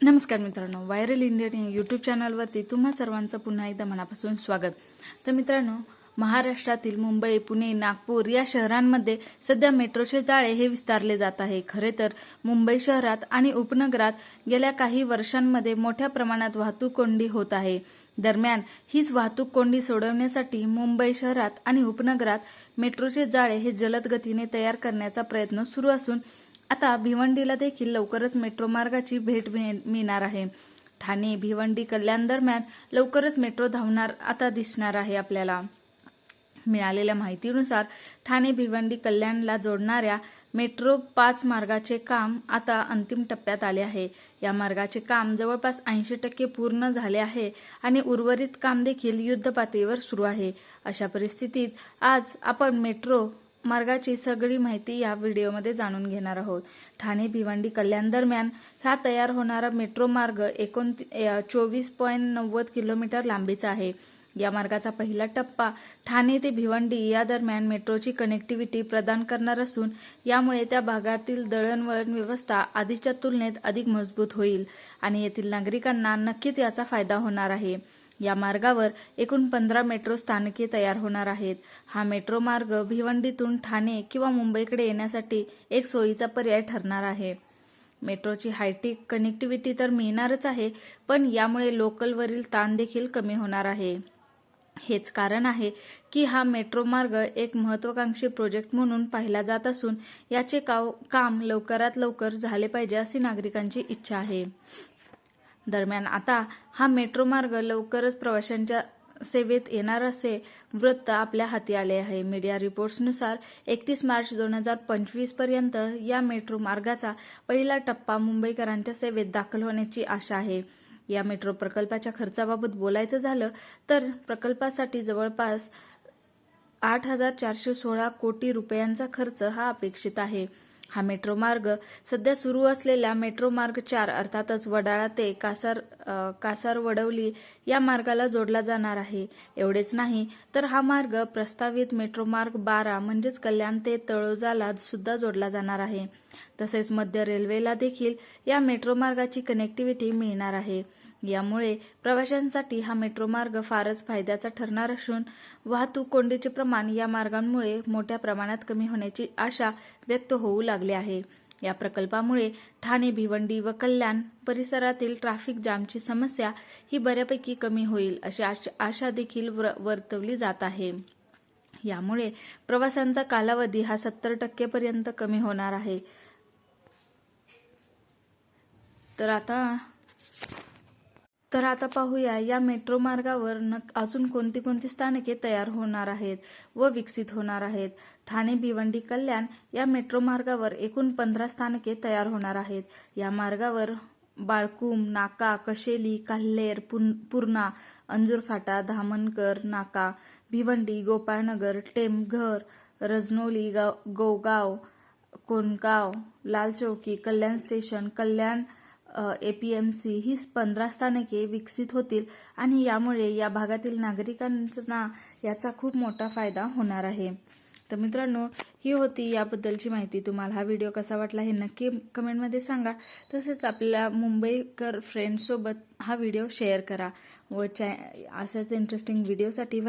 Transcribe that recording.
नमस्कार मित्रांनो viral Indian YouTube चॅनलवरती तुम्हा सर्वांचं पुन्हा एकदा मनापासून स्वागत. तर मित्रांनो महाराष्ट्रातील मुंबई पुणे नागपूर या शहरांमध्ये सध्या मेट्रोचे जाळे हे विस्तारले जात आहे. खरे तर मुंबई शहरात आणि उपनगरात गेल्या काही वर्षांमध्ये मोठ्या प्रमाणात वाहतूक कोंडी होत आहे. दरम्यान हीच वाहतूक कोंडी सोडवण्यासाठी मुंबई शहरात आणि उपनगरात मेट्रोचे जाळे हे जलद गतीने तयार करण्याचा प्रयत्न सुरू असून आता भिवंडीला देखील लवकरच मेट्रो मार्गाची भेट मिळणार आहे. ठाणे भिवंडी कल्याण दरम्यान लवकरच मेट्रो धावणार आता दिसणार आहे आपल्याला. मिळालेल्या माहितीनुसार ठाणे भिवंडी कल्याणला जोडणाऱ्या मेट्रो पाच मार्गाचे काम आता अंतिम टप्प्यात आले आहे. या मार्गाचे काम जवळपास ऐंशी टक्के पूर्ण झाले आहे आणि उर्वरित काम देखील युद्धपातळीवर सुरू आहे. अशा परिस्थितीत आज आपण मेट्रो मार्गाची सगळी माहिती या व्हिडिओमध्ये जाणून घेणार आहोत. ठाणे भिवंडी कल्याण दरम्यान हा तयार होणारा मेट्रो मार्ग एकोण चोवीस पॉईंट नव्वद किलोमीटर लांबीचा आहे. या मार्गाचा पहिला टप्पा ठाणे ते भिवंडी या दरम्यान मेट्रोची कनेक्टिव्हिटी प्रदान करणार असून यामुळे त्या भागातील दळणवळण व्यवस्था आधीच्या तुलनेत अधिक मजबूत होईल आणि येथील नागरिकांना नक्कीच याचा फायदा होणार आहे. या मार्गावर एकूण पंधरा मेट्रो स्थानके तयार होणार आहेत. हा मेट्रो मार्ग भिवंडीतून ठाणे किंवा मुंबईकडे येण्यासाठी एक सोयीचा पर्याय ठरणार आहे. मेट्रोची हायटेक कनेक्टिव्हिटी तर मिळणारच आहे पण यामुळे लोकलवरील ताण देखील कमी होणार आहे. हेच कारण आहे की हा मेट्रो मार्ग एक महत्वाकांक्षी प्रोजेक्ट म्हणून पाहिला जात असून याचे काव- काम लवकरात लवकर झाले पाहिजे अशी नागरिकांची इच्छा आहे. दरम्यान. आता हा मेट्रो मार्ग लवकरच प्रवाशांच्या सेवेत येणार असे वृत्त आपल्या हाती आले आहे. मीडिया रिपोर्ट्सनुसार एकतीस मार्च दोन हजार पंचवीसपर्यंत या मेट्रो मार्गाचा पहिला टप्पा मुंबईकरांच्या सेवेत दाखल होण्याची आशा आहे. या मेट्रो प्रकल्पाच्या खर्चाबाबत बोलायचं झालं तर प्रकल्पासाठी जवळपास आठ हजार चारशे सोळा कोटी रुपयांचा खर्च हा अपेक्षित आहे. हा मेट्रो मार्ग सध्या सुरू असलेल्या मेट्रो मार्ग चार अर्थातच वडाळा ते कासार कासार वडवली या मार्गाला जोडला जाणार आहे. एवढेच नाही तर हा मार्ग प्रस्तावित मेट्रो मार्ग बारा म्हणजेच कल्याण ते तळोजाला सुद्धा जोडला जाणार आहे. तसेच मध्य रेल्वेला देखील या मेट्रो मार्गाची कनेक्टिव्हिटी मिळणार आहे. यामुळे प्रवाशांसाठी हा मेट्रो मार्ग फारच फायद्याचा ठरणार असून वाहतूक कोंडीचे प्रमाण या मार्गांमुळे मोठ्या प्रमाणात कमी होण्याची आशा व्यक्त होऊ लागली आहे. या प्रकल्पामुळे ठाणे भिवंडी व कल्याण परिसरातील ट्रॅफिक जामची समस्या ही बऱ्यापैकी कमी होईल अशी आश- आशा देखील वर्तवली जात आहे. यामुळे प्रवासांचा कालावधी हा सत्तर टक्केपर्यंत कमी होणार आहे. तर आता तर आता पाहूया या मेट्रो मार्गावर न अजून कोणती कोणती स्थानके तयार होणार आहेत व विकसित होणार आहेत? ठाणे भिवंडी कल्याण या मेट्रो मार्गावर एकूण पंधरा स्थानके तयार होणार आहेत. या मार्गावर बाळकुम नाका कशेली काल्हेर पुन पूर्णा अंजूर फाटा धामणकर नाका भिवंडी गोपाळनगर टेमघर रजनोली गाव Gogaon Kongaon Lal Chowki Kalyan station Kalyan A P M C ही पंधरा स्थानके विकसित होतील आणि यामुळे या भागातील नागरिकांना याचा खूप मोठा फायदा होणार आहे. तर मित्रांनो ही होती याबद्दलची माहिती. तुम्हाला हा व्हिडिओ कसा वाटला हे नक्की कमेंटमध्ये सांगा. तसेच आपल्या मुंबईकर फ्रेंड्ससोबत हा व्हिडिओ शेअर करा व चॅ अशाच इंटरेस्टिंग व्हिडिओसाठी